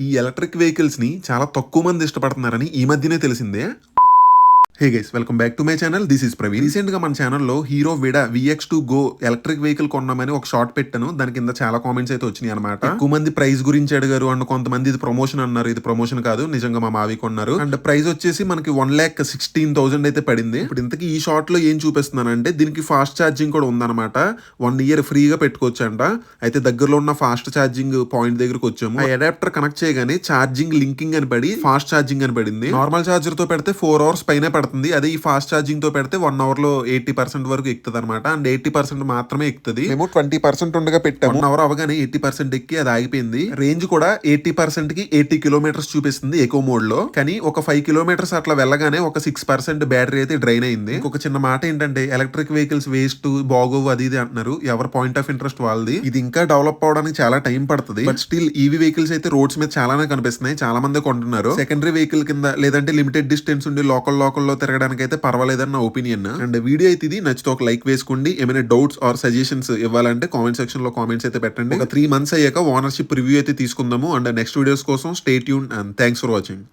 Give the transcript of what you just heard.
ఈ ఎలక్ట్రిక్ వెహికల్స్ని చాలా తక్కువ మంది ఇష్టపడుతున్నారని ఈ మధ్యనే తెలిసిందే. Hey guys welcome back to my channel this is Praveen రీసెంట్గా మన ఛానల్లో Hero Vida VX two go electric vehicle కొన్నామని ఒక షార్ట్ పెట్టాను. దాని కింద చాలా కామెంట్స్ అయితే వచ్చినాయి అనమాట ఎక్కువ మంది ప్రైస్ గురించి అడిగారు అండ్ కొంతమంది ఇది ప్రమోషన్ అన్నారు. ఇది ప్రమోషన్ కాదు. నిజంగా మా మావి కొన్నారు. అండ్ ప్రైస్ వచ్చేసి మనకి వన్ ల్యాక్ సిక్స్టీన్ థౌసండ్ అయితే పడింది. ఇప్పుడు ఇంతకీ ఈ షార్ట్లో ఏం చూపిస్తున్నానంటే దీనికి ఫాస్ట్ ఛార్జింగ్ కూడా ఉందన్నమాట. వన్ ఇయర్ ఫ్రీగా పెట్టుకోవచ్చు అంట అయితే దగ్గరలో ఉన్న ఫాస్ట్ ఛార్జింగ్ పాయింట్ దగ్గరకు వచ్చాము. ఆ అడాప్టర్ కనెక్ట్ చేయగానే ఛార్జింగ్ లింకింగ్ అని పడి ఫాస్ట్ ఛార్జింగ్ అని పడింది. నార్మల్ ఛార్జర్తో పెడితే ఫోర్ అవర్స్ పైన పడుతుంది. అదే ఈ ఫాస్ట్ ఛార్జింగ్తో పెడితే వన్ అవర్లో ఎయిటీ పర్సెంట్ వరకు ఎక్కుతుంది అనమాట అండ్ ఎయిటీ పర్సెంట్ మాత్రమే ఎక్కుతుంది. మేము ట్వంటీ పర్సెంట్ ఉండగా పెట్టాము. వన్ అవర్ అవగానే ఎయిటీ పర్సెంట్ ఎక్కి అది ఆగిపోయింది. రేంజ్ కూడా ఎయిటీ పర్సెంట్కి ఎయిటీ కిలోమీటర్స్ చూపిస్తుంది ఎకో మోడ్లో. కానీ ఒక ఫైవ్ కిలోమీటర్స్ అట్లా వెళ్ళగానే ఒక సిక్స్ పర్సెంట్ బ్యాటరీ అయితే డ్రైన్ అయింది. ఒక చిన్న మాట ఏంటంటే ఎలక్ట్రిక్ వెహికల్స్ వేస్ట్ బాగోవు అది ఇది అంటున్నారు. ఎవరి పాయింట్ ఆఫ్ ఇంట్రెస్ట్ వాళ్ళది. ఇది ఇంకా డెవలప్ అవడానికి చాలా టైం పడుతుంది. బట్ స్టిల్ ఈవీ వెహికల్స్ అయితే రోడ్స్ మీద చాలానే కనిపిస్తున్నాయి. చాలా మంది కొంటున్నారు. సెకండరీ వెహికల్ కింద లేదంటే లిమిటెడ్ డిస్టెన్స్ ఉండి లోకల్ లోకల్లో తిరగడానికి అయితే పర్వాలేదని నా ఒపీనియన్ అండ్ వీడియో అయితే ఇది. నచ్చితే ఒక లైక్ వేసుకోండి. ఏమైనా డౌట్స్ ఆర్ సజెషన్స్ ఇవ్వాలంటే కామెంట్ సెక్షన్లో కామెంట్స్ అయితే పెట్టండి. ఒక త్రీ మంత్స్ అయ్యాక ఓనర్షిప్ రివ్యూ అయితే తీసుకుందాము. అండ్ నెక్స్ట్ వీడియోస్ కోసం stay tune and thanks for watching